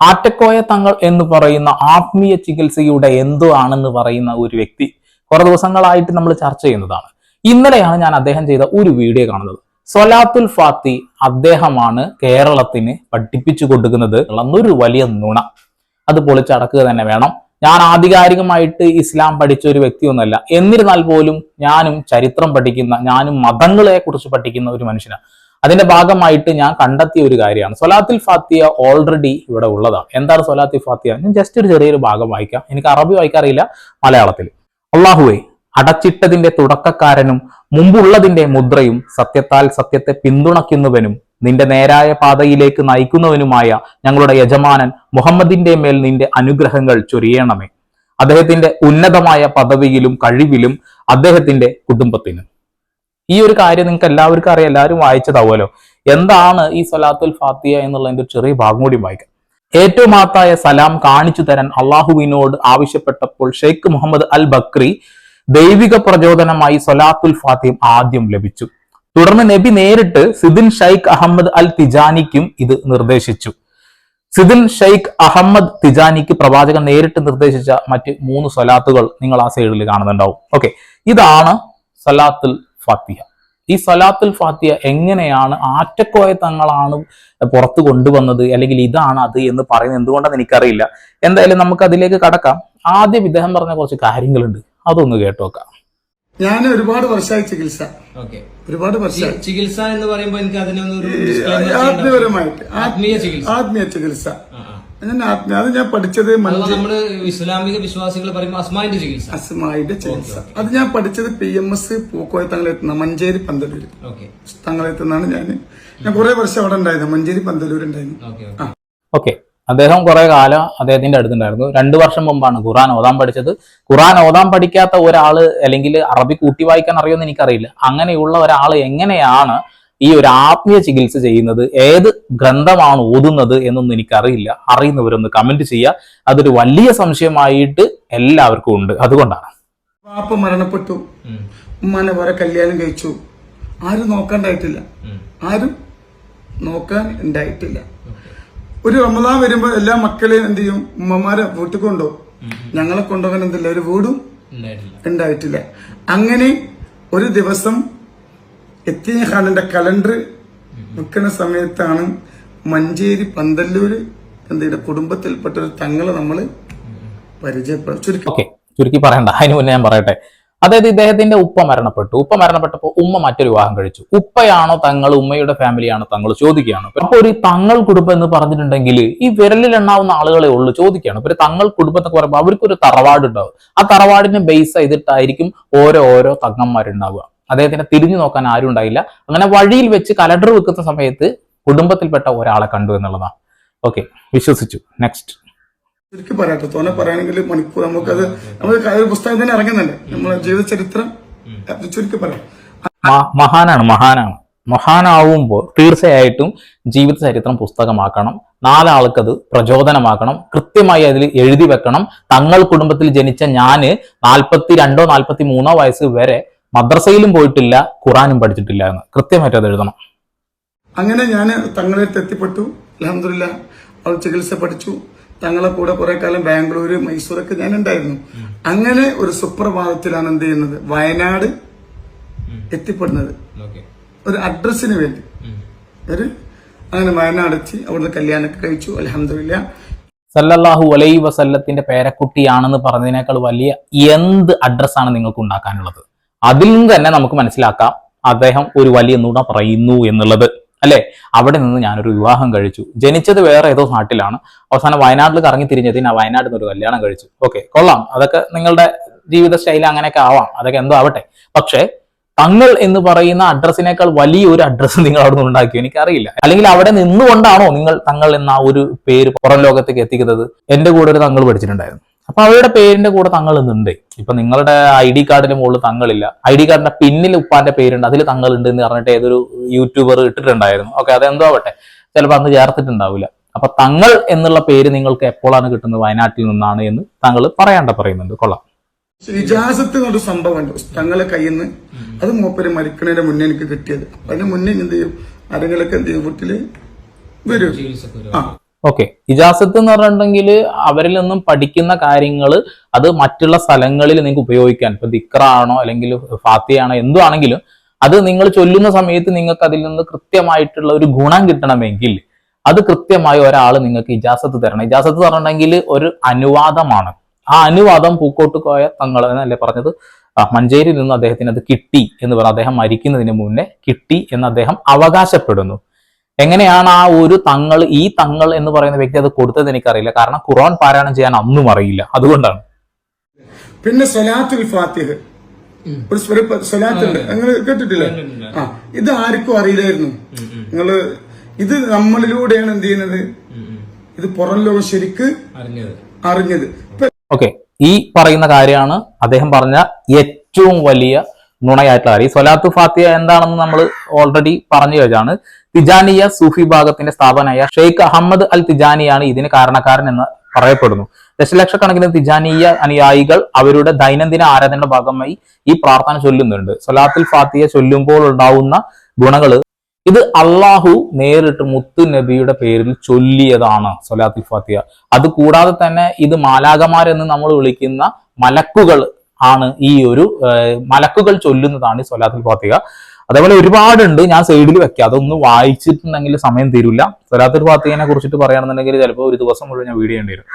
ആറ്റക്കോയ തങ്ങൾ എന്ന് പറയുന്ന ആത്മീയ ചികിത്സയുടെ എന്തോ ആണെന്ന് പറയുന്ന ഒരു വ്യക്തി കുറെ ദിവസങ്ങളായിട്ട് നമ്മൾ ചർച്ച ചെയ്യുന്നതാണ്. ഇന്നലെയാണ് ഞാൻ അദ്ദേഹം ചെയ്ത ഒരു വീഡിയോ കാണുന്നത്. സൊലാത്തുൽ ഫാത്തി അദ്ദേഹമാണ് കേരളത്തിന് പഠിപ്പിച്ചു കൊടുക്കുന്നത് എന്നൊരു വലിയ നുണ. അത് പൊളിച്ചടക്കുക തന്നെ വേണം. ഞാൻ ആധികാരികമായിട്ട് ഇസ്ലാം പഠിച്ച ഒരു വ്യക്തിയൊന്നുമല്ല. എന്നിരുന്നാൽ പോലും ഞാനും ചരിത്രം പഠിക്കുന്ന ഞാനും മതങ്ങളെ കുറിച്ച് പഠിക്കുന്ന ഒരു മനുഷ്യനാണ്. അതിന്റെ ഭാഗമായിട്ട് ഞാൻ കണ്ടെത്തിയ ഒരു കാര്യമാണ്. സൊലാത്തിൽ ഫാത്തിയ ഓൾറെഡി ഇവിടെ ഉള്ളതാണ്. എന്താണ് സൊലാത്തിൽ ഫാത്തിയ ഞാൻ ജസ്റ്റ് ഒരു ചെറിയൊരു ഭാഗം വായിക്കാം. എനിക്ക് അറബി വായിക്കാറിയില്ല മലയാളത്തിൽ. അള്ളാഹുവേ അടച്ചിട്ടതിന്റെ തുടക്കക്കാരനും മുമ്പുള്ളതിന്റെ മുദ്രയും സത്യത്താൽ സത്യത്തെ പിന്തുണയ്ക്കുന്നവനും നിന്റെ നേരായ പാതയിലേക്ക് നയിക്കുന്നവനുമായ ഞങ്ങളുടെ യജമാനൻ മുഹമ്മദിന്റെ മേൽ നിന്റെ അനുഗ്രഹങ്ങൾ ചൊരിയണമേ. അദ്ദേഹത്തിന്റെ ഉന്നതമായ പദവിയിലും കഴിവിലും അദ്ദേഹത്തിന്റെ കുടുംബത്തിന്. ഈ ഒരു കാര്യം നിങ്ങൾക്ക് എല്ലാവർക്കും അറിയാം എല്ലാവരും വായിച്ചതാവുമല്ലോ. എന്താണ് ഈ സലാത്തുൽ ഫാത്തിയ എന്നുള്ളതിന്റെ ഒരു ചെറിയ ഭാഗം കൂടി വായിക്കാം. ഏറ്റവും മാത്തായ സലാം കാണിച്ചു തരാൻ അള്ളാഹുവിനോട് ആവശ്യപ്പെട്ടപ്പോൾ ഷെയ്ഖ് മുഹമ്മദ് അൽ ബക്രി ദൈവിക പ്രചോദനമായി സൊലാത്തുൽ ഫാത്തിയും ആദ്യം ലഭിച്ചു. തുടർന്ന് നബി നേരിട്ട് സിദിൻ ഷൈഖ് അഹമ്മദ് അൽ തിജാനിക്കും ഇത് നിർദ്ദേശിച്ചു. സിദിൻ ഷെയ്ഖ് അഹമ്മദ് തിജാനിക്ക് പ്രവാചകൻ നേരിട്ട് നിർദ്ദേശിച്ച മറ്റ് മൂന്ന് സ്വലാത്തുകൾ നിങ്ങൾ ആ സൈഡിൽ കാണുന്നുണ്ടാവും. ഓക്കെ. ഇതാണ് സലാത്തുൽ ഫാത്തിഹ. ഈ സലാത്തുൽ ഫാത്തിഹ എങ്ങനെയാണ് ആറ്റക്കോയ തങ്ങളാണ് പുറത്ത് കൊണ്ടുവന്നത്? അല്ലെങ്കിൽ ഇതാണ് അത് എന്ന് പറയുന്നത് എന്തുകൊണ്ടാണ് എനിക്കറിയില്ല. എന്തായാലും നമുക്ക് അതിലേക്ക് കടക്കാം. ആദ്യം ഇദ്ദേഹം പറഞ്ഞ കുറച്ച് കാര്യങ്ങളുണ്ട്. അതൊന്ന് കേട്ടോക്കാം. ഞാൻ ഒരുപാട് വർഷമായി ചികിത്സ. ഓക്കെ. ഒരുപാട് വർഷമായി. ചികിത്സ എന്ന് പറയുമ്പോൾ എനിക്ക് അതിനൊന്നും ആത്മീയപരമായിട്ട് ആത്മീയ ചികിത്സ. ആത്മീയ ചികിത്സ. ഞാൻ അത് ഞാൻ പഠിച്ചത് നമ്മൾ ഇസ്ലാമിക വിശ്വാസികൾ പറയുമ്പോൾ അസ്മാന്റെ ചികിത്സ. അസ്മായിന്റെ ചികിത്സ. അത് ഞാൻ പഠിച്ചത് പി എം എസ് പൂക്കോയ തങ്ങളെത്തുന്ന മഞ്ചേരി പന്തലൂര്. ഓക്കെ. തങ്ങളെത്തുന്നാണ് ഞാൻ ഞാൻ കുറെ വർഷം അവിടെ ഉണ്ടായിരുന്നു മഞ്ചേരി പന്തലൂർ ഉണ്ടായിരുന്നു. ഓക്കെ. അദ്ദേഹം കുറെ കാലം അദ്ദേഹത്തിന്റെ അടുത്തുണ്ടായിരുന്നു. രണ്ടു വർഷം മുമ്പാണ് ഖുറാൻ ഓതാൻ പഠിച്ചത്. ഖുറാൻ ഓതാൻ പഠിക്കാത്ത ഒരാൾ അല്ലെങ്കിൽ അറബി കൂട്ടി വായിക്കാൻ അറിയുമെന്ന് എനിക്കറിയില്ല. അങ്ങനെയുള്ള ഒരാൾ എങ്ങനെയാണ് ഈ ഒരു ആത്മീയ ചികിത്സ ചെയ്യുന്നത് ഏത് ഗ്രന്ഥമാണ് ഓതുന്നത് എന്നൊന്നും എനിക്കറിയില്ല. അറിയുന്നവരൊന്ന് കമന്റ് ചെയ്യുക. അതൊരു വലിയ സംശയമായിട്ട് എല്ലാവർക്കും ഉണ്ട്. അതുകൊണ്ടാണ്. വാപ്പ മരണപ്പെട്ടു. ഉമ്മാനെ വരെ കല്യാണം കഴിച്ചു. ആരും നോക്കാണ്ടായിട്ടില്ല. ആരും നോക്കാൻ ഉണ്ടായിട്ടില്ല. ഒരു റമദാൻ വരുമ്പോ എല്ലാ മക്കളെയും എന്ത് ചെയ്യും? ഉമ്മമാരെ വീട്ടിൽ കൊണ്ടുപോകും ഞങ്ങളെ കൊണ്ടുപോകാൻ എന്തില്ല. ഒരു വീടും ഉണ്ടായിട്ടില്ല. അങ്ങനെ ഒരു ദിവസം എത്തിയ ഖാനിന്റെ കലണ്ടർ വെക്കുന്ന സമയത്താണ് മഞ്ചേരി പന്തല്ലൂര് എന്തെങ്കിലും കുടുംബത്തിൽപ്പെട്ട ഒരു തങ്ങളെ പരിചയപ്പെടും ചുരുക്കി ചുരുക്കി പറയണ്ട. അതിന് മുന്നേ ഞാൻ പറയട്ടെ. അതായത് ഇദ്ദേഹത്തിന്റെ ഉപ്പ മരണപ്പെട്ടു. ഉപ്പ മരണപ്പെട്ടപ്പോൾ ഉമ്മ മറ്റൊരു വിവാഹം കഴിച്ചു. ഉപ്പയാണോ തങ്ങൾ ഉമ്മയുടെ ഫാമിലിയാണോ തങ്ങൾ ചോദിക്കുകയാണ്. അപ്പൊ ഒരു തങ്ങൾ കുടുംബം എന്ന് പറഞ്ഞിട്ടുണ്ടെങ്കിൽ ഈ വിരലിൽ എണ്ണാവുന്ന ആളുകളെ ഉള്ളൂ ചോദിക്കുകയാണ്. ഒരു തങ്ങൾ കുടുംബം എന്നൊക്കെ പറയുമ്പോൾ അവർക്കൊരു തറവാട് ഉണ്ടാവും ആ തറവാടിനെ ബേസ് ചെയ്തിട്ടായിരിക്കും ഓരോ ഓരോ തങ്ങന്മാരുണ്ടാവുക. അദ്ദേഹത്തിനെ തിരിഞ്ഞു നോക്കാൻ ആരും ഉണ്ടായില്ല. അങ്ങനെ വഴിയിൽ വെച്ച് കലണ്ടർ വെക്കുന്ന സമയത്ത് കുടുംബത്തിൽപ്പെട്ട ഒരാളെ കണ്ടു എന്നുള്ളതാണ്. ഓക്കെ വിശ്വസിച്ചു. നെക്സ്റ്റ് ശരിക്കും പറയാട്ടോ തോനെ പറയുകയാണെങ്കിൽ മണിക്കൂർ നമുക്കത് നമ്മൾ പുസ്തകം തന്നെ ഇറങ്ങുന്നുണ്ട്. നമ്മളെ ജീവിത ചരിത്രം. അത് ചുരുക്കി പറയാം. മഹാനാണ് മഹാനാണ്. മഹാനാവുമ്പോൾ തീർച്ചയായിട്ടും ജീവിത ചരിത്രം പുസ്തകമാക്കണം. നാലാൾക്കത് പ്രചോദനമാക്കണം. കൃത്യമായി അതിൽ എഴുതി വെക്കണം. തങ്ങൾ കുടുംബത്തിൽ ജനിച്ച ഞാൻ നാൽപ്പത്തി രണ്ടോ നാൽപ്പത്തി മൂന്നോ വയസ്സ് വരെ മദ്രസയിലും പോയിട്ടില്ല ഖുറാനും പഠിച്ചിട്ടില്ല എന്ന് കൃത്യമായിട്ട് അത് എഴുതണം. അങ്ങനെ ഞാൻ തങ്ങളെ അടുത്ത് എത്തിപ്പെട്ടു. അലഹമില്ല അവൾ ചികിത്സ പഠിച്ചു. തങ്ങളെ കൂടെ കുറെ കാലം ബാംഗ്ലൂര് മൈസൂരൊക്കെ ഞാൻ ഉണ്ടായിരുന്നു അങ്ങനെ ഒരു സുപ്രഭാതത്തിലാണ് എന്ത് ചെയ്യുന്നത്? വയനാട് എത്തിപ്പെടുന്നത്. ഒരു അഡ്രസ്സിന് വേണ്ടി. ഒരു അങ്ങനെ വയനാട് എത്തി അവിടുന്ന് കല്യാണമൊക്കെ കഴിച്ചു അലഹമില്ല സല്ലല്ലാഹു അലൈ വസല്ലത്തിന്റെ പേരക്കുട്ടിയാണെന്ന് പറഞ്ഞതിനേക്കാൾ വലിയ എന്ത് അഡ്രസ്സാണ് നിങ്ങൾക്ക് ഉണ്ടാക്കാനുള്ളത്? അതിൽ നിന്ന് തന്നെ നമുക്ക് മനസ്സിലാക്കാം അദ്ദേഹം ഒരു വലിയ നുണ പറയുന്നു എന്നുള്ളത്. അല്ലെ? അവിടെ നിന്ന് ഞാനൊരു വിവാഹം കഴിച്ചു. ജനിച്ചത് വേറെ ഏതോ നാട്ടിലാണ്. അവസാനം വയനാട്ടിൽ കറങ്ങി തിരിഞ്ഞതിന് ആ വയനാട്ടിൽ നിന്ന് ഒരു കല്യാണം കഴിച്ചു. ഓക്കെ കൊള്ളാം. അതൊക്കെ നിങ്ങളുടെ ജീവിത ശൈലി അങ്ങനെയൊക്കെ ആവാം. അതൊക്കെ എന്തോ ആവട്ടെ. പക്ഷേ തങ്ങൾ എന്ന് പറയുന്ന അഡ്രസ്സിനേക്കാൾ വലിയൊരു അഡ്രസ്സ് നിങ്ങൾ അവിടെ നിന്ന് ഉണ്ടാക്കിയോ? എനിക്കറിയില്ല. അല്ലെങ്കിൽ അവിടെ നിന്നുകൊണ്ടാണോ നിങ്ങൾ തങ്ങൾ എന്ന ഒരു പേര് പുറം ലോകത്തേക്ക് എത്തിക്കുന്നത്? എന്റെ കൂടെ ഒരു തങ്ങൾ പഠിച്ചിട്ടുണ്ടായിരുന്നു. അപ്പൊ അവരുടെ പേരിന്റെ കൂടെ തങ്ങൾ എന്നുണ്ട് ഇപ്പൊ നിങ്ങളുടെ ഐ ഡി കാർഡിന് മുകളിൽ തങ്ങളില്ല. ഐ ഡി കാർഡിന്റെ പിന്നിൽ ഉപ്പാന്റെ പേരുണ്ട് അതിൽ തങ്ങൾ ഉണ്ട് എന്ന് പറഞ്ഞിട്ട് ഏതൊരു യൂട്യൂബർ ഇട്ടിട്ടുണ്ടായിരുന്നു. ഓക്കെ അതെന്തോ ആവട്ടെ. ചിലപ്പോൾ അന്ന് ചേർത്തിട്ടുണ്ടാവില്ല. അപ്പൊ തങ്ങൾ എന്നുള്ള പേര് നിങ്ങൾക്ക് എപ്പോഴാണ് കിട്ടുന്നത്? വയനാട്ടിൽ നിന്നാണ് എന്ന് തങ്ങൾ പറയാണ്ട പറയുന്നുണ്ട്. കൊള്ളാം. ഇജാസത്ത് എന്നൊരു സംഭവമുണ്ട് തങ്ങളെ കയ്യിൽ നിന്ന് അത് മൂപ്പര് മരിക്കണേന്റെ മുന്നേ എനിക്ക് കിട്ടിയത്. അതിന് മുന്നേ എന്ത് ചെയ്യും? ആരെങ്കിലൊക്കെ എന്ത് ചെയ്യും? വീട്ടിൽ വരും. ആ. ഓക്കെ ഇജാസത്ത് എന്ന് പറഞ്ഞിട്ടുണ്ടെങ്കിൽ അവരിൽ നിന്നും പഠിക്കുന്ന കാര്യങ്ങൾ അത് മറ്റുള്ള സ്ഥലങ്ങളിൽ നിങ്ങൾക്ക് ഉപയോഗിക്കാൻ. ഇപ്പൊ ദിക്റാണോ അല്ലെങ്കിൽ ഫാത്തിയാണോ എന്തോ ആണെങ്കിലും അത് നിങ്ങൾ ചൊല്ലുന്ന സമയത്ത് നിങ്ങൾക്ക് അതിൽ നിന്ന് കൃത്യമായിട്ടുള്ള ഒരു ഗുണം കിട്ടണമെങ്കിൽ അത് കൃത്യമായി ഒരാൾ നിങ്ങൾക്ക് ഇജാസത്ത് തരണം. ഇജാസത്ത് പറഞ്ഞിട്ടുണ്ടെങ്കിൽ ഒരു അനുവാദമാണ്. ആ അനുവാദം പൂക്കോട്ട് കോയ തങ്ങൾ എന്നല്ലേ പറഞ്ഞത്? മഞ്ചേരിയിൽ നിന്ന് അദ്ദേഹത്തിന് അത് കിട്ടി എന്ന് പറഞ്ഞ അദ്ദേഹം മരിക്കുന്നതിന് മുന്നേ കിട്ടി എന്ന് അദ്ദേഹം അവകാശപ്പെടുന്നു. എങ്ങനെയാണ് ആ ഒരു തങ്ങൾ ഈ തങ്ങൾ എന്ന് പറയുന്ന വ്യക്തി അത് കൊടുത്തത് എനിക്കറിയില്ല. കാരണം ഖുർആൻ പാരായണം ചെയ്യാൻ അന്നും അറിയില്ല. അതുകൊണ്ടാണ്. പിന്നെ സൊലാത്തുൽ ഫാത്തിഹ്. ഒരു സ്വര- നിങ്ങൾ കേട്ടിട്ടില്ലേ? ആ ഇത് ആർക്കും അറിയില്ലായിരുന്നു. നിങ്ങൾ ഇത് നമ്മളിലൂടെയാണ് എന്ത് ചെയ്യുന്നത്? ഇത് പുറം ലോകം ശരിക്ക് അറിഞ്ഞത്. ഓക്കെ. ഈ പറയുന്ന കാര്യമാണ് അദ്ദേഹം പറഞ്ഞ ഏറ്റവും വലിയ നുണയായിട്ടുള്ള കാര്യം. ഈ സ്വലാത്തു ഫാത്തിയ എന്താണെന്ന് നമ്മൾ ഓൾറെഡി പറഞ്ഞു കഴിഞ്ഞാണ്. തിജാനിയ സൂഫി വിഭാഗത്തിന്റെ സ്ഥാപനമായ ഷെയ്ഖ് അഹമ്മദ് അൽ തിജാനിയാണ് ഇതിന് കാരണക്കാരൻ എന്ന് പറയപ്പെടുന്നു. ദശലക്ഷക്കണക്കിന് തിജാനീയ അനുയായികൾ അവരുടെ ദൈനംദിന ആരാധനയുടെ ഭാഗമായി ഈ പ്രാർത്ഥന ചൊല്ലുന്നുണ്ട്. സൊലാത്തിൽ ഫാത്തിയ ചൊല്ലുമ്പോൾ ഉണ്ടാവുന്ന ഗുണങ്ങൾ ഇത് അള്ളാഹു നേരിട്ട് മുത്തു നബിയുടെ പേരിൽ ചൊല്ലിയതാണ് സൊലാത്തിൽ ഫാത്തിയ അത് കൂടാതെ തന്നെ ഇത് മാലാകമാരെന്ന് നമ്മൾ വിളിക്കുന്ന മലക്കുകൾ ആണ് ഈ ഒരു മലക്കുകൾ ചൊല്ലുന്നതാണ് ഈ സൊലാത്തിൽ അതേപോലെ ഒരുപാടുണ്ട് ഞാൻ സൈഡിൽ വെക്കാം. അതൊന്നും വായിച്ചിട്ടുണ്ടെങ്കിൽ സമയം തരില്ല സലാത്തുൽ ഫാത്തിഖിനെ കുറിച്ചിട്ട് പറയുകയാണെന്നുണ്ടെങ്കിൽ ചിലപ്പോൾ ഒരു ദിവസം മുഴുവൻ ഞാൻ വീഡിയോ ചെയ്യേണ്ടി വരും.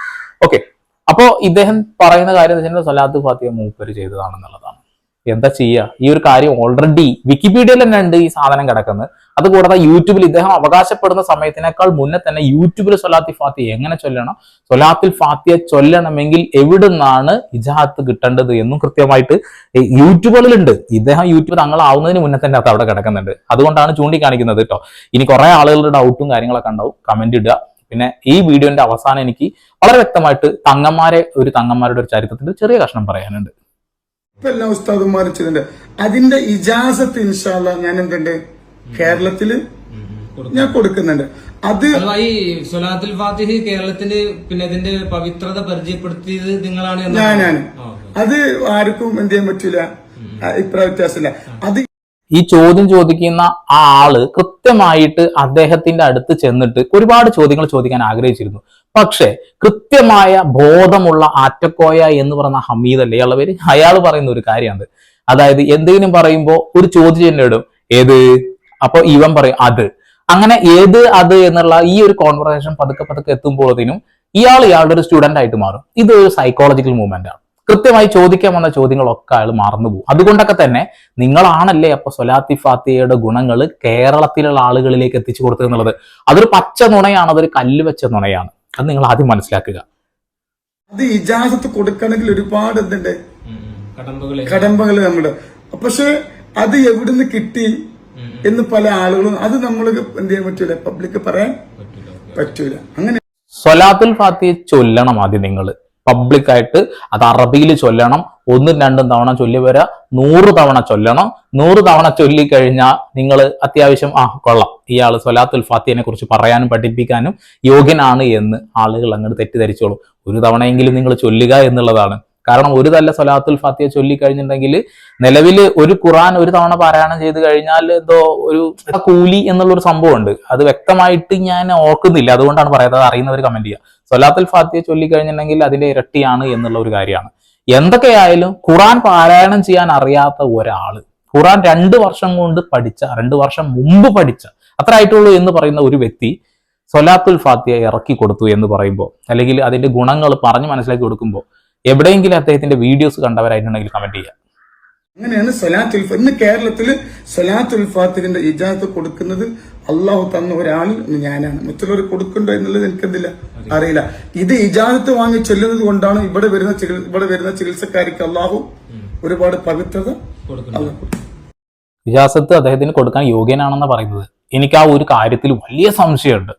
ഓക്കെ അപ്പോ ഇദ്ദേഹം പറയുന്ന കാര്യം എന്ന് വെച്ചാൽ സ്വലാത്ത് ഫാത്തിഹ മൂപ്പര് ചെയ്തതാണെന്നുള്ളതാണ്. എന്താ ചെയ്യുക ഈ ഒരു കാര്യം ഓൾറെഡി വിക്കിപീഡിയയിൽ തന്നെ ഉണ്ട് ഈ സാധനം കിടക്കുന്നത്. അതുകൂടാതെ യൂട്യൂബിൽ ഇദ്ദേഹം അവകാശപ്പെടുന്ന സമയത്തിനേക്കാൾ മുന്നേ തന്നെ യൂട്യൂബിൽ സൊലാത്തി ഫാത്തി എങ്ങനെ ചൊല്ലണം? സൊലാത്തിൽ ഫാത്തിയ ചൊല്ലണമെങ്കിൽ എവിടുന്നാണ് ഇജാഹത്ത് കിട്ടേണ്ടത് എന്നും കൃത്യമായിട്ട് യൂട്യൂബുകളിലുണ്ട്. ഇദ്ദേഹം യൂട്യൂബ് തങ്ങളാവുന്നതിന് മുന്നേ തന്നെ അത് അവിടെ കിടക്കുന്നുണ്ട്. അതുകൊണ്ടാണ് ചൂണ്ടിക്കാണിക്കുന്നത് കേട്ടോ. ഇനി കുറെ ആളുകളുടെ ഡൗട്ടും കാര്യങ്ങളൊക്കെ ഉണ്ടാവും. കമന്റ് ഇടുക. പിന്നെ ഈ വീഡിയോന്റെ അവസാനം എനിക്ക് വളരെ വ്യക്തമായിട്ട് തങ്ങന്മാരെ ഒരു തങ്ങന്മാരുടെ ഒരു ചരിത്രത്തിന്റെ ചെറിയ കഷ്ണം പറയാനുണ്ട്. അതിന്റെ ഇജാസത്ത് ഇൻഷാല്ല ഞാൻ എന്തുണ്ട് കേരളത്തിൽ ഞാൻ കൊടുക്കുന്നുണ്ട്. അത് ഈ സൊലാത്തുൽ ഫാത്തിഹ് കേരളത്തിന് പിന്നെ ഇതിന്റെ പവിത്രത പരിചയപ്പെടുത്തിയത് നിങ്ങളാണ് ഞാൻ ഞാനാണ്. അത് ആർക്കും എന്ത് ചെയ്യാൻ പറ്റൂല. ഇപ്രായ വ്യത്യാസമില്ല. അത് ഈ ചോദ്യം ചോദിക്കുന്ന ആ ആൾ കൃത്യമായിട്ട് അദ്ദേഹത്തിന്റെ അടുത്ത് ചെന്നിട്ട് ഒരുപാട് ചോദ്യങ്ങൾ ചോദിക്കാൻ ആഗ്രഹിച്ചിരുന്നു. പക്ഷേ കൃത്യമായ ബോധമുള്ള ആറ്റക്കോയ എന്ന് പറഞ്ഞ ഹമീദ് അല്ലേ ഇയാളുടെ പേര്? അയാൾ പറയുന്ന ഒരു കാര്യമാണ് അതായത് എന്തെങ്കിലും പറയുമ്പോൾ ഒരു ചോദ്യം തന്നെ ഇടും ഏത്? അപ്പൊ ഇവൻ പറയും അത്. അങ്ങനെ ഏത് അത് എന്നുള്ള ഈ ഒരു കോൺവെർസേഷൻ പതുക്കെ പതുക്കെ എത്തുമ്പോഴത്തേനും ഇയാൾ ഇയാളുടെ ഒരു സ്റ്റുഡന്റ് ആയിട്ട് മാറും. ഇത് ഒരു സൈക്കോളജിക്കൽ മൂവ്മെന്റ് ആണ്. കൃത്യമായി ചോദിക്കാൻ വന്ന ചോദ്യങ്ങളൊക്കെ അയാൾ മറന്നുപോകും അതുകൊണ്ടൊക്കെ തന്നെ നിങ്ങളാണല്ലേ അപ്പൊ സൊലാത്തി ഫാത്തിയയുടെ ഗുണങ്ങൾ കേരളത്തിലുള്ള ആളുകളിലേക്ക് എത്തിച്ചു കൊടുത്തത് എന്നുള്ളത്? അതൊരു പച്ച നുണയാണ് അതൊരു കല്ല് വെച്ച നുണയാണ്. അത് നിങ്ങൾ ആദ്യം മനസ്സിലാക്കുക. അത് ഇജാസത്ത് കൊടുക്കണമെങ്കിൽ ഒരുപാട് എന്തുണ്ട്? കടമ്പകൾ നമ്മുടെ പക്ഷെ അത് എവിടുന്ന് കിട്ടി? എന്ന് പല ആളുകളും അത് നമ്മൾ എന്ത് ചെയ്യാൻ പറ്റൂല? പബ്ലിക് പറയാൻ പറ്റൂല. അങ്ങനെ സൊലാത്തുൽ ഫാത്തി ചൊല്ലണം ആദ്യം നിങ്ങൾ പബ്ലിക്കായിട്ട് അത് അറബിയിൽ ചൊല്ലണം. ഒന്നും രണ്ടും തവണ ചൊല്ലി വരാ. നൂറ് തവണ ചൊല്ലണം. നൂറ് തവണ ചൊല്ലിക്കഴിഞ്ഞാൽ നിങ്ങൾ അത്യാവശ്യം ആ കൊള്ളാം. ഇയാൾ സൊലാത്തുൽ ഫാത്തിയെ കുറിച്ച് പറയാനും പഠിപ്പിക്കാനും യോഗ്യനാണ് എന്ന് ആളുകൾ അങ്ങോട്ട് തെറ്റിദ്ധരിച്ചോളും. ഒരു തവണയെങ്കിലും നിങ്ങൾ ചൊല്ലുക എന്നുള്ളതാണ്. കാരണം ഒരു തല്ല സൊലാത്തുൽ ഫാത്തിയ ചൊല്ലിക്കഴിഞ്ഞിട്ടുണ്ടെങ്കിൽ നിലവിൽ ഒരു ഖുറാൻ ഒരു തവണ പാരായണം ചെയ്ത് കഴിഞ്ഞാൽ എന്തോ ഒരു കൂലി എന്നുള്ള ഒരു സംഭവമുണ്ട്. അത് വ്യക്തമായിട്ട് ഞാൻ ഓർക്കുന്നില്ല. അതുകൊണ്ടാണ് പറയുന്നത്. അറിയുന്നവർ കമന്റ് ചെയ്യുക. സൊലാത്തുൽ ഫാത്തിയ ചൊല്ലിക്കഴിഞ്ഞിട്ടുണ്ടെങ്കിൽ അതിന്റെ ഇരട്ടിയാണ് എന്നുള്ള ഒരു കാര്യമാണ്. എന്തൊക്കെയായാലും ഖുറാൻ പാരായണം ചെയ്യാൻ അറിയാത്ത ഒരാൾ ഖുറാൻ രണ്ട് വർഷം കൊണ്ട് പഠിച്ച രണ്ട് വർഷം മുമ്പ് പഠിച്ച അത്ര ആയിട്ടുള്ളൂ എന്ന് പറയുന്ന ഒരു വ്യക്തി സൊലാത്തുൽ ഫാത്തിയ ഇറക്കി കൊടുത്തു എന്ന് പറയുമ്പോൾ അല്ലെങ്കിൽ അതിന്റെ ഗുണങ്ങൾ പറഞ്ഞ് മനസ്സിലാക്കി കൊടുക്കുമ്പോൾ എവിടെയെങ്കിലും അദ്ദേഹത്തിന്റെ വീഡിയോസ് കണ്ടവരായിട്ടുണ്ടെങ്കിൽ കമന്റ് ചെയ്യുക. അങ്ങനെയാണ് സലാത്തുൽ ഇന്ന് കേരളത്തിൽ സലാത്തുൽ ഫാത്തിഹിന്റെ ഇജാസത്ത് കൊടുക്കുന്നത് അള്ളാഹു തന്ന ഒരാൾ ഞാനാണ്. മറ്റുള്ളവർ കൊടുക്കണ്ടോ എന്നുള്ളത് എനിക്കെന്തില്ല? അറിയില്ല. ഇത് ഇജാസത്ത് വാങ്ങി ചെല്ലുന്നത് കൊണ്ടാണ് ഇവിടെ വരുന്ന ഇവിടെ വരുന്ന ചികിത്സക്കാർക്ക് അള്ളാഹു ഒരുപാട് പവിത്രത. ഇജാസത്ത് അദ്ദേഹത്തിന് കൊടുക്കാൻ യോഗ്യനാണെന്ന് പറയുന്നത്. എനിക്ക് ആ ഒരു കാര്യത്തിൽ വലിയ സംശയമുണ്ട്.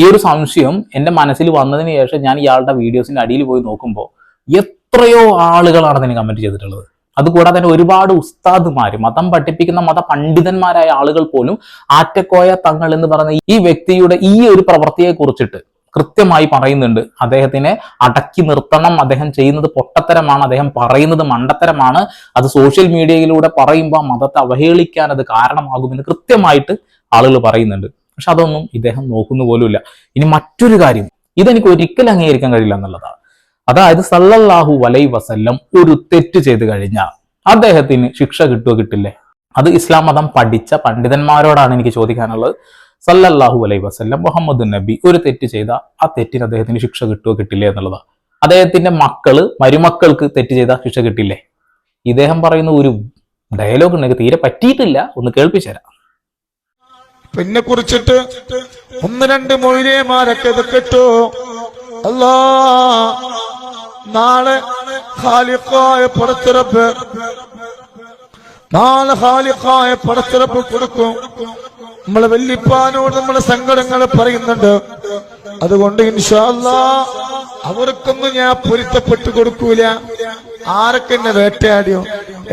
ഈ ഒരു സംശയം എന്റെ മനസ്സിൽ വന്നതിന് ശേഷം ഞാൻ ഇയാളുടെ വീഡിയോസിന്റെ അടിയിൽ പോയി നോക്കുമ്പോൾ എത്രയോ ആളുകളാണ് അതിന് കമന്റ് ചെയ്തിട്ടുള്ളത്. അതുകൂടാതെ തന്നെ ഒരുപാട് ഉസ്താദുമാര് മതം പഠിപ്പിക്കുന്ന മത പണ്ഡിതന്മാരായ ആളുകൾ പോലും ആറ്റക്കോയ തങ്ങൾ എന്ന് പറയുന്ന ഈ വ്യക്തിയുടെ ഈ ഒരു പ്രവൃത്തിയെ കുറിച്ചിട്ട് കൃത്യമായി പറയുന്നുണ്ട്. അദ്ദേഹത്തിനെ അടക്കി നിർത്തണം അദ്ദേഹം ചെയ്യുന്നത് പൊട്ടത്തരമാണ് അദ്ദേഹം പറയുന്നത് മണ്ടത്തരമാണ്. അത് സോഷ്യൽ മീഡിയയിലൂടെ പറയുമ്പോൾ മതത്തെ അവഹേളിക്കാൻ അത് കാരണമാകുമെന്ന് കൃത്യമായിട്ട് ആളുകൾ പറയുന്നുണ്ട്. പക്ഷെ അതൊന്നും ഇദ്ദേഹം നോക്കുന്ന പോലുമില്ല. ഇനി മറ്റൊരു കാര്യം ഇതെനിക്ക് ഒരിക്കലും അംഗീകരിക്കാൻ കഴിയില്ല എന്നുള്ളതാണ്. അതായത് സല്ലല്ലാഹു വലൈ വസല്ലം ഒരു തെറ്റ് ചെയ്ത് കഴിഞ്ഞാൽ അദ്ദേഹത്തിന് ശിക്ഷ കിട്ടുമോ കിട്ടില്ലേ? അത് ഇസ്ലാം മതം പഠിച്ച പണ്ഡിതന്മാരോടാണ് എനിക്ക് ചോദിക്കാനുള്ളത്. സല്ലല്ലാഹു അലൈ വസല്ലം മുഹമ്മദ് നബി ഒരു തെറ്റ് ചെയ്ത ആ തെറ്റിന് അദ്ദേഹത്തിന് ശിക്ഷ കിട്ടുമോ കിട്ടില്ലേ എന്നുള്ളതാണ് അദ്ദേഹത്തിന്റെ മക്കൾ മരുമക്കൾക്ക് തെറ്റ് ചെയ്ത ശിക്ഷ കിട്ടില്ലേ? ഇദ്ദേഹം പറയുന്ന ഒരു ഡയലോഗ് ഉണ്ടെങ്കിൽ തീരെ പറ്റിയിട്ടില്ല. ഒന്ന് കേൾപ്പിച്ചു തരാം. പിന്നെ കുറിച്ചിട്ട് ഒന്ന് രണ്ട് മൊയിലേമാരൊക്കെ ഇത് കേട്ടു. അല്ലാ നാളെ ഖാലിഖായ പടത്തിറപ്പ്. നാളെ ഖാലിഖായ പടത്തിറപ്പ് കൊടുക്കും. നമ്മളെ വല്യപ്പാനോട് നമ്മളെ സങ്കടങ്ങൾ പറയുന്നുണ്ട്. അതുകൊണ്ട് ഇൻഷാല്ല അവർക്കൊന്നും ഞാൻ പൊരുത്തപ്പെട്ട് കൊടുക്കൂല. ആരൊക്കെ എന്നെ വേട്ടയാടിയോ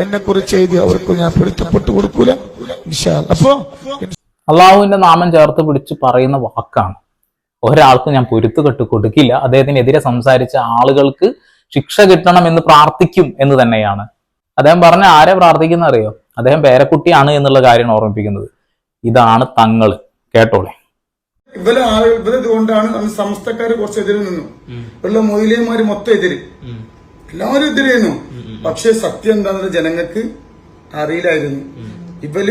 എന്നെ കുറിച്ച് എഴുതിയോ അവർക്കും ഞാൻ പൊരുത്തപ്പെട്ട് കൊടുക്കൂല. ഇൻഷാ അപ്പോ അള്ളാഹുവിന്റെ നാമം ചേർത്ത് പിടിച്ച് പറയുന്ന വാക്കാണ്. ഒരാൾക്കും ഞാൻ പൊരുത്തു കെട്ട് കൊടുക്കില്ല. അദ്ദേഹത്തിനെതിരെ സംസാരിച്ച ആളുകൾക്ക് ശിക്ഷ കിട്ടണം എന്ന് പ്രാർത്ഥിക്കും എന്ന് തന്നെയാണ്. അദ്ദേഹം പറഞ്ഞ ആരെ പ്രാർത്ഥിക്കുന്ന അറിയോ? അദ്ദേഹം പേരക്കുട്ടിയാണ് എന്നുള്ള കാര്യമാണ് ഓർമ്മിപ്പിക്കുന്നത്. ഇതാണ് തങ്ങൾ കേട്ടോളെ. ഇവരെ ആളുകൾ ഇവരെ ഇതുകൊണ്ടാണ് അന്ന് സമസ്തക്കാര് കുറച്ച് എതിര് നിന്നു. ഉള്ള മൊയിലേമാര് മൊത്തം എതിര്. എല്ലാവരും എതിരായിരുന്നു പക്ഷെ സത്യം എന്താണെന്ന് ജനങ്ങൾക്ക് അറിയില്ലായിരുന്നു. ഇവർ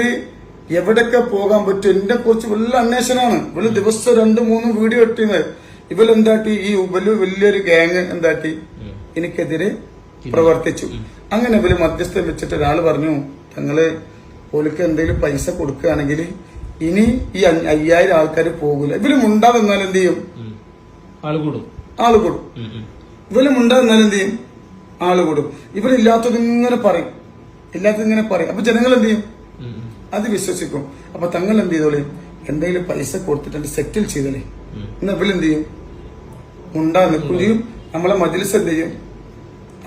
എവിടൊക്കെ പോകാൻ പറ്റും? എന്നെ കുറിച്ച് വലിയ അന്വേഷണമാണ്. ഇവൾ ദിവസം രണ്ട് മൂന്നും വീഡിയോ ഇട്ടിരുന്നത്. ഇവലെന്താട്ടി ഈ വലിയ വലിയൊരു ഗ്യാങ് എന്താട്ടി? എനിക്കെതിരെ പ്രവർത്തിച്ചു. അങ്ങനെ ഇവർ മധ്യസ്ഥം വെച്ചിട്ട് ഒരാൾ പറഞ്ഞു തങ്ങൾ ഓലിക്ക് എന്തെങ്കിലും പൈസ കൊടുക്കുകയാണെങ്കിൽ ഇനി ഈ അയ്യായിരം ആൾക്കാർ പോകില്ല ഇവർ മുണ്ടാ നിന്നാൽ എന്ത് ചെയ്യും? ആൾ കൂടും. ആൾ കൂടും. ഇവർ മുണ്ടാ നിന്നാൽ എന്ത് ചെയ്യും? ആൾ കൂടും. ഇവരില്ലാത്തത് ഇങ്ങനെ പറയും. ഇല്ലാത്തത് ഇങ്ങനെ പറയും. അപ്പൊ ജനങ്ങൾ എന്ത് ചെയ്യും? അത് വിശ്വസിക്കും. അപ്പൊ തങ്ങൾ എന്ത് ചെയ്തോളേ എന്തെങ്കിലും പൈസ കൊടുത്തിട്ട് സെറ്റിൽ ചെയ്തോളെ. എന്നാ എന്ത് ചെയ്യും ഉണ്ടാ നിൽക്കും ചെയ്യും നമ്മളെ മജിലിസ് എന്ത് ചെയ്യും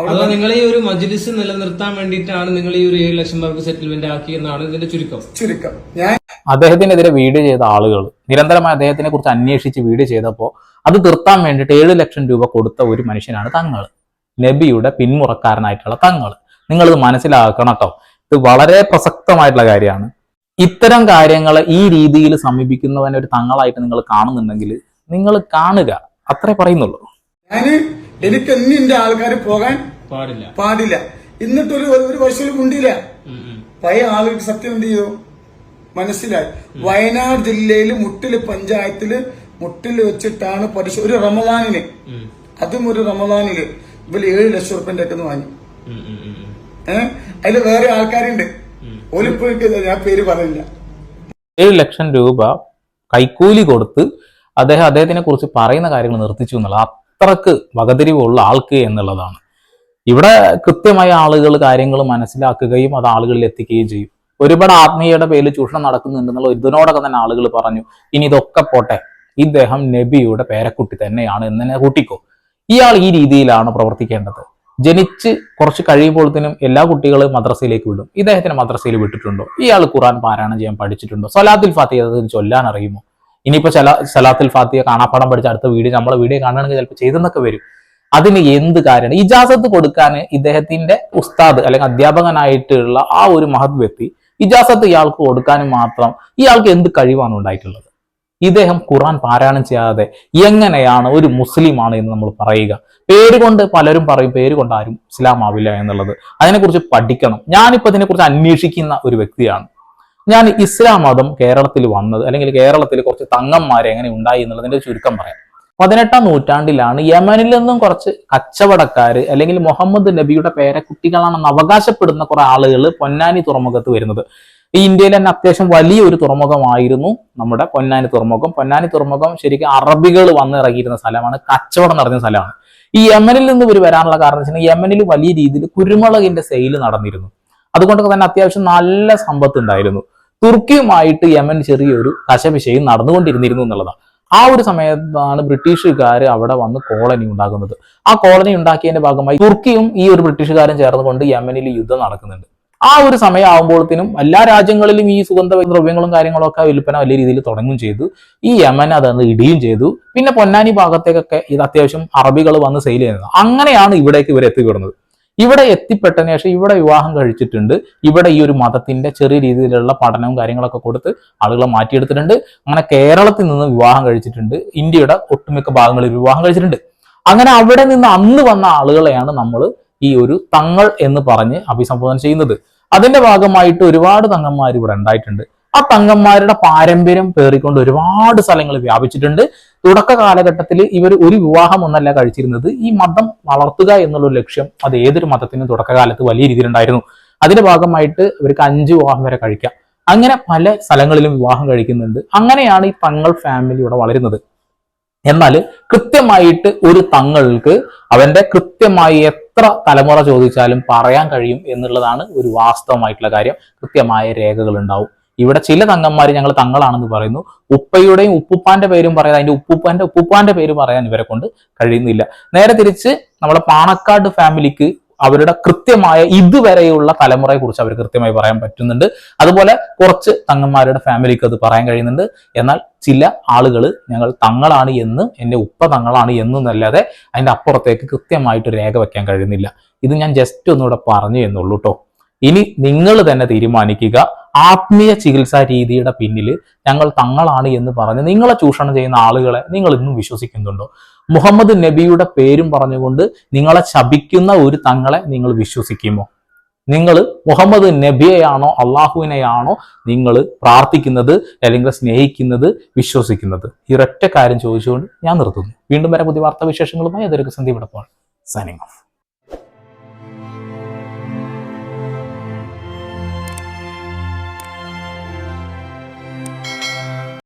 അതോ നിങ്ങൾ ഈ ഒരു മജിലിസ് നിലനിർത്താൻ വേണ്ടിയിട്ടാണ് നിങ്ങൾ ഈ ഒരു ഏഴ് ലക്ഷം പേർക്ക് സെറ്റിൽമെന്റ് ആക്കി എന്നാണ് ഇതിന്റെ ചുരുക്കം. ചുരുക്കം. ഞാൻ അദ്ദേഹത്തിനെതിരെ വീഡിയോ ചെയ്ത ആളുകൾ നിരന്തരമായി അദ്ദേഹത്തിനെ കുറിച്ച് അന്വേഷിച്ച് വീഡിയോ ചെയ്തപ്പോൾ അത് തീർത്താൻ വേണ്ടിയിട്ട് ഏഴ് ലക്ഷം രൂപ കൊടുത്ത ഒരു മനുഷ്യനാണ് തങ്ങൾ. നബിയുടെ പിന്മുറക്കാരനായിട്ടുള്ള തങ്ങൾ. നിങ്ങളിത് മനസ്സിലാക്കണം കേട്ടോ ഇത് വളരെ പ്രസക്തമായിട്ടുള്ള കാര്യമാണ്. ഇത്തരം കാര്യങ്ങൾ ഈ രീതിയിൽ സമീപിക്കുന്നവനെ ഒരു തങ്ങളായിട്ട് നിങ്ങൾ കാണുന്നുണ്ടെങ്കിൽ നിങ്ങൾ കാണുക. അത്രേ പറയുന്നുള്ളൂ. ഞാൻ എനിക്ക് എന്നെ എന്റെ ആൾക്കാർ പോകാൻ പാടില്ല. പാടില്ല. എന്നിട്ടൊരു ഒരു വർഷം ഉം. പഴയ ആളുകൾക്ക് സത്യം എന്ത് ചെയ്തു? മനസ്സിലായി. വയനാട് ജില്ലയിൽ മുട്ടിൽ പഞ്ചായത്തിൽ മുട്ടിൽ വെച്ചിട്ടാണ് പരിശോ ഒരു റമദാനിന്. അതും ഒരു റമദാനിൽ. ഇവർ ഏഴ് ലക്ഷം റുപ്യന്റെ ഒക്കെ വാങ്ങി. ഏഹ് അതിൽ വേറെ ആൾക്കാരുണ്ട്. ഞാൻ പേര് പറയില്ല ഏഴ് ലക്ഷം രൂപ കൈക്കൂലി കൊടുത്ത് അദ്ദേഹം അദ്ദേഹത്തിനെ കുറിച്ച് പറയുന്ന കാര്യങ്ങൾ നിർത്തിച്ചു എന്നുള്ളത് അത്രയ്ക്ക് വകതിരിവുള്ള ആൾക്ക് എന്നുള്ളതാണ്. ഇവിടെ കൃത്യമായ ആളുകൾ കാര്യങ്ങൾ മനസ്സിലാക്കുകയും അത് ആളുകളിൽ എത്തിക്കുകയും ചെയ്യും. ഒരുപാട് ആത്മീയയുടെ പേരിൽ ചൂഷണം നടക്കുന്നുണ്ടെന്നുള്ള ഇതിനോടൊക്കെ തന്നെ ആളുകൾ പറഞ്ഞു ഇനി ഇതൊക്കെ പോട്ടെ ഇദ്ദേഹം നബിയുടെ പേരക്കുട്ടി തന്നെയാണ് എന്നെ കൂട്ടിക്കോ. ഇയാൾ ഈ രീതിയിലാണ് പ്രവർത്തിക്കേണ്ടത്. ജനിച്ച് കുറച്ച് കഴിയുമ്പോഴത്തേനും എല്ലാ കുട്ടികളും മദ്രസയിലേക്ക് വിടും. ഇദ്ദേഹത്തിന് മദ്രസയിൽ വിട്ടിട്ടുണ്ടോ? ഇയാൾ ഖുറാൻ പാരായണം ചെയ്യാൻ പഠിച്ചിട്ടുണ്ടോ? സലാത്തിൽ ഫാത്തിയ ചൊല്ലാൻ അറിയുമോ? ഇനിയിപ്പോ ചില സലാത്തിൽ ഫാത്തിയ കാണാപ്പാടം പഠിച്ച അടുത്ത വീഡിയോ നമ്മളെ വീഡിയോ കാണുകയാണെങ്കിൽ ചിലപ്പോൾ ചെയ്തെന്നൊക്കെ വരും. അതിന് എന്ത് കാരണം ഇജാസത്ത് കൊടുക്കാൻ ഇദ്ദേഹത്തിന്റെ ഉസ്താദ് അല്ലെങ്കിൽ അധ്യാപകനായിട്ടുള്ള ആ ഒരു മഹത് വ്യക്തി ഇജാസത്ത് ഇയാൾക്ക് കൊടുക്കാനും മാത്രം ഇയാൾക്ക് എന്ത് കഴിവാണ് ഉണ്ടായിട്ടുള്ളത്? ഇദ്ദേഹം ഖുറാൻ പാരായണം ചെയ്യാതെ എങ്ങനെയാണ് ഒരു മുസ്ലിമാണ് എന്ന് നമ്മൾ പറയുക. പേരുകൊണ്ട് പലരും പറയും പേര് കൊണ്ട് ആരും ഇസ്ലാം ആവില്ല എന്നുള്ളത്. അതിനെക്കുറിച്ച് പഠിക്കണം. ഞാനിപ്പോൾ അതിനെക്കുറിച്ച് അന്വേഷിക്കുന്ന ഒരു വ്യക്തിയാണ്. ഞാൻ ഇസ്ലാം മതം കേരളത്തിൽ വന്നത് അല്ലെങ്കിൽ കേരളത്തിൽ കുറച്ച് തങ്ങന്മാരെ എങ്ങനെ ഉണ്ടായി എന്നുള്ളതിന്റെ ചുരുക്കം പറയാം. പതിനെട്ടാം നൂറ്റാണ്ടിലാണ് യമനിൽ നിന്നും കുറച്ച് കച്ചവടക്കാർ അല്ലെങ്കിൽ മുഹമ്മദ് നബിയുടെ പേരക്കുട്ടികളാണെന്ന് അവകാശപ്പെടുന്ന കുറെ ആളുകൾ പൊന്നാനി തുറമുഖത്ത് വരുന്നത്. ഈ ഇന്ത്യയിൽ തന്നെ അത്യാവശ്യം വലിയൊരു തുറമുഖമായിരുന്നു നമ്മുടെ പൊന്നാനി തുറമുഖം. പൊന്നാനി തുറമുഖം ശരിക്കും അറബികൾ വന്നിറങ്ങിയിരുന്ന സ്ഥലമാണ് കച്ചവടം നടന്ന സ്ഥലമാണ്. ഈ യമനിൽ നിന്ന് ഇവർ വരാനുള്ള കാരണം വെച്ചാൽ യമനിൽ വലിയ രീതിയിൽ കുരുമുളകിന്റെ സെയിൽ നടന്നിരുന്നു. അതുകൊണ്ടൊക്കെ തന്നെ അത്യാവശ്യം നല്ല സമ്പത്ത് ഉണ്ടായിരുന്നു. തുർക്കിയുമായിട്ട് യമൻ ചെറിയൊരു കശപിശയും നടന്നുകൊണ്ടിരുന്നിരുന്നു എന്നുള്ളതാണ്. ആ ഒരു സമയത്താണ് ബ്രിട്ടീഷുകാർ അവിടെ വന്ന് കോളനി ഉണ്ടാക്കുന്നത്. ആ കോളനി ഉണ്ടാക്കിയതിന്റെ ഭാഗമായി തുർക്കിയും ഈ ഒരു ബ്രിട്ടീഷുകാരും ചേർന്നുകൊണ്ട് യമനിൽ യുദ്ധം നടക്കുന്നുണ്ട്. ആ ഒരു സമയമാകുമ്പോഴത്തേനും എല്ലാ രാജ്യങ്ങളിലും ഈ സുഗന്ധ ദ്രവ്യങ്ങളും കാര്യങ്ങളും ഒക്കെ വിൽപ്പന വലിയ രീതിയിൽ തുടങ്ങുകയും ചെയ്തു. ഈ യമൻ അതന്ന് ഇടിയും ചെയ്തു. പിന്നെ പൊന്നാനി ഭാഗത്തേക്കൊക്കെ ഇത് അത്യാവശ്യം അറബികൾ വന്ന് സെയിൽ ചെയ്യുന്നത്. അങ്ങനെയാണ് ഇവിടേക്ക് ഇവർ എത്തിപ്പെടുന്നത്. ഇവിടെ എത്തിപ്പെട്ടതിന് ശേഷം ഇവിടെ വിവാഹം കഴിച്ചിട്ടുണ്ട്. ഇവിടെ ഈ ഒരു മതത്തിന്റെ ചെറിയ രീതിയിലുള്ള പഠനവും കാര്യങ്ങളൊക്കെ കൊടുത്ത് ആളുകളെ മാറ്റിയെടുത്തിട്ടുണ്ട്. അങ്ങനെ കേരളത്തിൽ നിന്ന് വിവാഹം കഴിച്ചിട്ടുണ്ട്. ഇന്ത്യയുടെ ഒട്ടുമിക്ക ഭാഗങ്ങളിൽ വിവാഹം കഴിച്ചിട്ടുണ്ട്. അങ്ങനെ അവിടെ നിന്ന് അന്ന് വന്ന ആളുകളെയാണ് നമ്മൾ ഈ ഒരു തങ്ങൾ എന്ന് പറഞ്ഞ് അഭിസംബോധന ചെയ്യുന്നത്. അതിന്റെ ഭാഗമായിട്ട് ഒരുപാട് തങ്ങന്മാർ ഇവിടെ ഉണ്ടായിട്ടുണ്ട്. ആ തങ്ങന്മാരുടെ പാരമ്പര്യം പേറിക്കൊണ്ട് ഒരുപാട് സ്ഥലങ്ങൾ വ്യാപിച്ചിട്ടുണ്ട്. തുടക്ക കാലഘട്ടത്തിൽ ഇവർ ഒരു വിവാഹം ഒന്നല്ല കഴിച്ചിരുന്നത്. ഈ മതം വളർത്തുക എന്നുള്ള ലക്ഷ്യം അത് ഏതൊരു മതത്തിനും തുടക്കകാലത്ത് വലിയ രീതിയിലുണ്ടായിരുന്നു അതിന്റെ ഭാഗമായിട്ട് ഇവർക്ക് അഞ്ച് വിവാഹം വരെ കഴിക്കാം. അങ്ങനെ പല സ്ഥലങ്ങളിലും വിവാഹം കഴിക്കുന്നുണ്ട്. അങ്ങനെയാണ് ഈ തങ്ങൾ ഫാമിലി ഇവിടെ വളരുന്നത്. എന്നാൽ കൃത്യമായിട്ട് ഒരു തങ്ങൾക്ക് അവന്റെ കൃത്യമായി എത്ര തലമുറ ചോദിച്ചാലും പറയാൻ കഴിയും എന്നുള്ളതാണ് ഒരു വാസ്തവമായിട്ടുള്ള കാര്യം. കൃത്യമായ രേഖകൾ ഉണ്ടാവും ഇവിടെ ചില തങ്ങന്മാർ ഞങ്ങൾ തങ്ങളാണെന്ന് പറയുന്നു. ഉപ്പയുടെയും ഉപ്പുപ്പാന്റെ പേരും പറയാൻ അതിന്റെ ഉപ്പുപ്പാന്റെ ഉപ്പുപ്പാന്റെ പേര് പറയാൻ ഇവരെ കൊണ്ട് കഴിയുന്നില്ല. നേരെ തിരിച്ച് നമ്മുടെ പാണക്കാട് ഫാമിലിക്ക് അവരുടെ കൃത്യമായ ഇതുവരെയുള്ള തലമുറയെ കുറിച്ച് അവർ കൃത്യമായി പറയാൻ പറ്റുന്നുണ്ട്. അതുപോലെ കുറച്ച് തങ്ങന്മാരുടെ ഫാമിലിക്ക് അത് പറയാൻ കഴിയുന്നുണ്ട്. എന്നാൽ ചില ആളുകൾ ഞങ്ങൾ തങ്ങളാണ് എന്ന് എന്റെ ഉപ്പ തങ്ങളാണ് എന്നല്ലാതെ അതിന്റെ അപ്പുറത്തേക്ക് കൃത്യമായിട്ട് രേഖ വെക്കാൻ കഴിയുന്നില്ല. ഇത് ഞാൻ ജസ്റ്റ് ഒന്നുകൂടെ പറഞ്ഞു എന്നുള്ളൂ കേട്ടോ ഇനി നിങ്ങൾ തന്നെ തീരുമാനിക്കുക. ആത്മീയ ചികിത്സാ രീതിയുടെ പിന്നിൽ ഞങ്ങൾ തങ്ങളാണ് എന്ന് പറഞ്ഞ് നിങ്ങളെ ചൂഷണം ചെയ്യുന്ന ആളുകളെ നിങ്ങൾ ഇന്നും വിശ്വസിക്കുന്നുണ്ടോ? മുഹമ്മദ് നബിയുടെ പേരും പറഞ്ഞുകൊണ്ട് നിങ്ങളെ ശപിക്കുന്ന ഒരു തങ്ങളെ നിങ്ങൾ വിശ്വസിക്കുമോ? നിങ്ങൾ മുഹമ്മദ് നബിയെയാണോ അള്ളാഹുവിനെയാണോ നിങ്ങൾ പ്രാർത്ഥിക്കുന്നത് അല്ലെങ്കിൽ സ്നേഹിക്കുന്നത് വിശ്വസിക്കുന്നത്? ഈ കാര്യം ചോദിച്ചുകൊണ്ട് ഞാൻ നിർത്തുന്നു. വീണ്ടും വരെ പുതിയ വാർത്താ വിശേഷങ്ങളുമായി അതൊരു സന്ദീപ് സൈനിങ് ഓഫ്